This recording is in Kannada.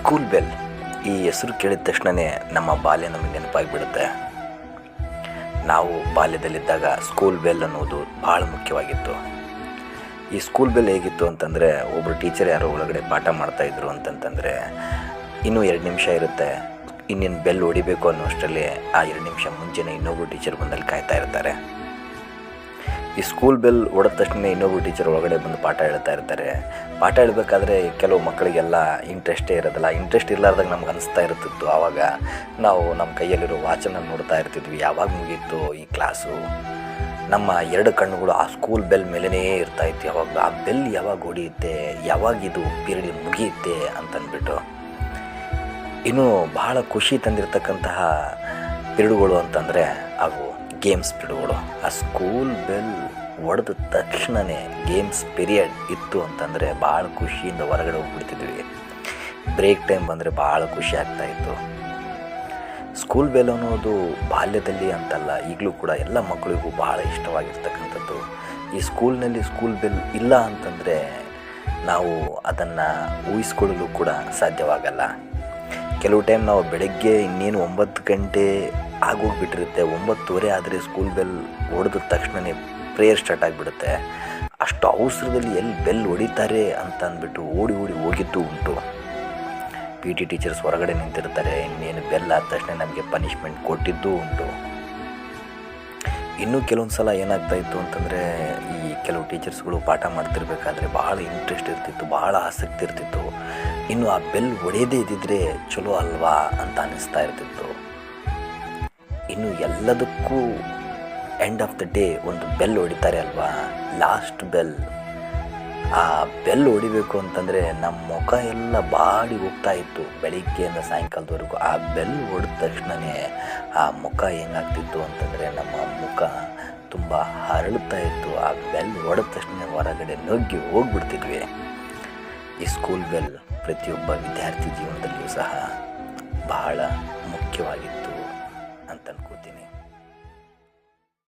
ಸ್ಕೂಲ್ ಬೆಲ್ ಈ ಹೆಸರು ಕೇಳಿದ ತಕ್ಷಣವೇ ನಮ್ಮ ಬಾಲ್ಯ ನಮಗೆ ನೆನಪಾಗಿಬಿಡುತ್ತೆ. ನಾವು ಬಾಲ್ಯದಲ್ಲಿದ್ದಾಗ ಸ್ಕೂಲ್ ಬೆಲ್ ಅನ್ನೋದು ಭಾಳ ಮುಖ್ಯವಾಗಿತ್ತು. ಈ ಸ್ಕೂಲ್ ಬೆಲ್ ಹೇಗಿತ್ತು ಅಂತಂದರೆ ಒಬ್ಬರು ಟೀಚರ್ ಯಾರೋ ಒಳಗಡೆ ಪಾಠ ಮಾಡ್ತಾಯಿದ್ರು ಅಂತಂತಂದರೆ ಇನ್ನೂ ಎರಡು ನಿಮಿಷ ಇರುತ್ತೆ. ಇನ್ನೇನು ಬೆಲ್ ಹೊಡಿಬೇಕು ಅನ್ನೋಷ್ಟರಲ್ಲಿ ಆ ಎರಡು ನಿಮಿಷ ಮುಂಚೆನೇ ಇನ್ನೊಬ್ಬರು ಟೀಚರ್ ಬಂದಲ್ಲಿ ಕಾಯ್ತಾ ಇರ್ತಾರೆ. ಈ ಸ್ಕೂಲ್ ಬೆಲ್ ಹೊಡೆದ ತಕ್ಷಣ ಇನ್ನೊಬ್ಬ ಟೀಚರ್ ಒಳಗಡೆ ಬಂದು ಪಾಠ ಹೇಳ್ತಾ ಇರ್ತಾರೆ. ಪಾಠ ಹೇಳಬೇಕಾದ್ರೆ ಕೆಲವು ಮಕ್ಕಳಿಗೆಲ್ಲ ಇಂಟ್ರೆಸ್ಟೇ ಇರೋದಿಲ್ಲ. ಇಂಟ್ರೆಸ್ಟ್ ಇರಲಾರ್ದಾಗ ನಮ್ಗೆ ಅನಿಸ್ತಾ ಇರ್ತಿತ್ತು ಆವಾಗ. ನಾವು ನಮ್ಮ ಕೈಯಲ್ಲಿರೋ ವಾಚನ ನೋಡ್ತಾ ಇರ್ತಿದ್ವಿ. ಯಾವಾಗ ಮುಗೀತು ಈ ಕ್ಲಾಸು ನಮ್ಮ ಎರಡು ಕಣ್ಣುಗಳು ಆ ಸ್ಕೂಲ್ ಬೆಲ್ ಮೇಲೇ ಇರ್ತಾ ಇತ್ತು ಯಾವಾಗ? ಆ ಬೆಲ್ ಯಾವಾಗ ಹೊಡಿಯುತ್ತೆ ಯಾವಾಗ ಇದು ಪೀರಿಯಡ್ ಮುಗಿಯುತ್ತೆ ಅಂತಂದ್ಬಿಟ್ಟು ಇನ್ನೂ ಬಹಳ ಖುಷಿ ತಂದಿರತಕ್ಕಂತಹ ಪಿರಿಯಡ್ಗಳು ಅಂತಂದರೆ ಅವು ಗೇಮ್ಸ್ ಪಿಡುಗಳು. ಆ ಸ್ಕೂಲ್ ಬೆಲ್ ಹೊಡೆದ ತಕ್ಷಣವೇ ಗೇಮ್ಸ್ ಪಿರಿಯಡ್ ಇತ್ತು ಅಂತಂದರೆ ಭಾಳ ಖುಷಿಯಿಂದ ಹೊರಗಡೆ ಹೋಗ್ಬಿಡ್ತಿದ್ವಿ. ಬ್ರೇಕ್ ಟೈಮ್ ಬಂದರೆ ಭಾಳ ಖುಷಿ ಆಗ್ತಾಯಿತ್ತು ಸ್ಕೂಲ್ ಬೆಲ್ ಅನ್ನೋದು ಬಾಲ್ಯದಲ್ಲಿ ಅಂತಲ್ಲ, ಈಗಲೂ ಕೂಡ ಎಲ್ಲ ಮಕ್ಕಳಿಗೂ ಭಾಳ ಇಷ್ಟವಾಗಿರ್ತಕ್ಕಂಥದ್ದು. ಈ ಸ್ಕೂಲ್ನಲ್ಲಿ ಸ್ಕೂಲ್ ಬೆಲ್ ಇಲ್ಲ ಅಂತಂದರೆ ನಾವು ಅದನ್ನು ಊಹಿಸ್ಕೊಳ್ಳಲು ಕೂಡ ಸಾಧ್ಯವಾಗಲ್ಲ. ಕೆಲವು ಟೈಮ್ ನಾವು ಬೆಳಗ್ಗೆ ಇನ್ನೇನು ಒಂಬತ್ತು ಗಂಟೆ ಆಗೋಗ್ಬಿಟ್ಟಿರುತ್ತೆ, ಒಂಬತ್ತುವರೆ ಆದರೆ ಸ್ಕೂಲ್ ಬೆಲ್ ಹೊಡೆದ ತಕ್ಷಣವೇ ಪ್ರೇಯರ್ ಸ್ಟಾರ್ಟ್ ಆಗಿಬಿಡುತ್ತೆ. ಅಷ್ಟು ಅವಸರದಲ್ಲಿ ಎಲ್ಲಿ ಬೆಲ್ ಹೊಡಿತಾರೆ ಅಂತ ಅಂದ್ಬಿಟ್ಟು ಓಡಿ ಓಡಿ ಹೋಗಿದ್ದು ಉಂಟು. ಪಿ ಟಿ ಟೀಚರ್ಸ್ ಹೊರಗಡೆ ನಿಂತಿರ್ತಾರೆ, ಇನ್ನೇನು ಬೆಲ್ ಆದ ತಕ್ಷಣ ನಮಗೆ ಪನಿಷ್ಮೆಂಟ್ ಕೊಟ್ಟಿದ್ದು ಉಂಟು. ಇನ್ನೂ ಕೆಲವೊಂದು ಸಲ ಏನಾಗ್ತಾಯಿತ್ತು ಅಂತಂದರೆ, ಈ ಕೆಲವು ಟೀಚರ್ಸ್ಗಳು ಪಾಠ ಮಾಡ್ತಿರ್ಬೇಕಾದ್ರೆ ಭಾಳ ಇಂಟ್ರೆಸ್ಟ್ ಇರ್ತಿತ್ತು, ಭಾಳ ಆಸಕ್ತಿ ಇರ್ತಿತ್ತು. ಇನ್ನು ಆ ಬೆಲ್ ಒಡೆಯದೇ ಇದ್ದಿದ್ರೆ ಚಲೋ ಅಲ್ವಾ ಅಂತ ಅನ್ನಿಸ್ತಾ ಇರ್ತಿತ್ತು. ಇನ್ನು ಎಲ್ಲದಕ್ಕೂ ಎಂಡ್ ಆಫ್ ದ ಡೇ ಒಂದು ಬೆಲ್ ಹೊಡಿತಾರೆ ಅಲ್ವಾ? ಲಾಸ್ಟ್ ಬೆಲ್ ಆ ಬೆಲ್ ಹೊಡಿಬೇಕು ಅಂತಂದರೆ ನಮ್ಮ ಮುಖ ಎಲ್ಲ ಬಾಡಿ ಹೋಗ್ತಾ ಇತ್ತು ಬೆಳಿಗ್ಗೆಯಿಂದ ಸಾಯಂಕಾಲದವರೆಗೂ. ಆ ಬೆಲ್ ಹೊಡೆದ ತಕ್ಷಣವೇ ಆ ಮುಖ ಹೆಂಗಾಗ್ತಿತ್ತು ಅಂತಂದರೆ ನಮ್ಮ ಮುಖ ತುಂಬ ಹರಳುತ್ತಾ ಇತ್ತು. ಆ ಬೆಲ್ ಹೊಡೆದ ತಕ್ಷಣ ಹೊರಗಡೆ ನುಗ್ಗಿ ಹೋಗ್ಬಿಡ್ತಿದ್ವಿ. ಈ ಸ್ಕೂಲ್ ಬೆಲ್ ಪ್ರತಿಯೊಬ್ಬ ವಿದ್ಯಾರ್ಥಿ ಜೀವನದಲ್ಲಿಯೂ ಸಹ ಬಹಳ ಮುಖ್ಯವಾಗಿತ್ತು.